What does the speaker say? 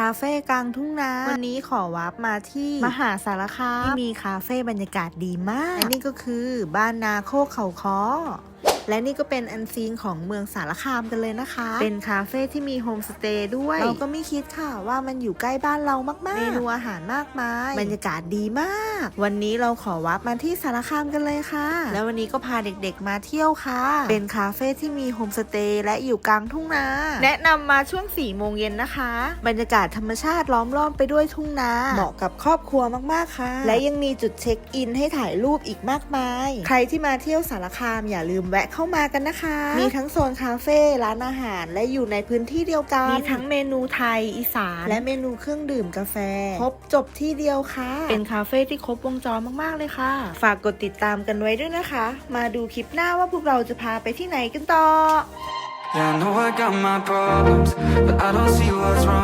คาเฟ่กลางทุ่งนาวันนี้ขอวับมาที่มหาสารคามที่มีคาเฟ่บรรยากาศดีมากและนี่ก็คือบ้านนาโคกเขาคอและนี่ก็เป็นอันซีนของเมืองสารคามกันเลยนะคะ เป็นคาเฟ่ที่มีโฮมสเตย์ด้วย เราก็ไม่คิดค่ะว่ามันอยู่ใกล้บ้านเรามากๆ เมนูอาหารมากมาย บรรยากาศดีมาก วันนี้เราขอวับมาที่สารคามกันเลยค่ะ แล้ววันนี้ก็พาเด็กๆมาเที่ยวค่ะ เป็นคาเฟ่ที่มีโฮมสเตย์และอยู่กลางทุ่งนา แนะนำมาช่วง4ี่โมงเย็นนะคะ บรรยากาศธรรมชาติล้อมรอบไปด้วยทุ่งนา เหมาะกับครอบครัวมากๆค่ะ และยังมีจุดเช็คอินให้ถ่ายรูปอีกมากมาย ใครที่มาเที่ยวสารคามอย่าลืมแวะเข้ามากันนะคะ มีทั้งโซนคาเฟ่ร้านอาหารและอยู่ในพื้นที่เดียวกัน มีทั้งเมนูไทยอีสาน และเมนูเครื่องดื่มกาแฟ ครบจบที่เดียวค่ะ เป็นคาเฟ่ที่ครบวงจรมากๆเลยค่ะ ฝากกดติดตามกันไว้ด้วยนะคะ มาดูคลิปหน้าว่าพวกเราจะพาไปที่ไหนกันต่อ Yeah, I know I got my problems, but I don't see what's wrong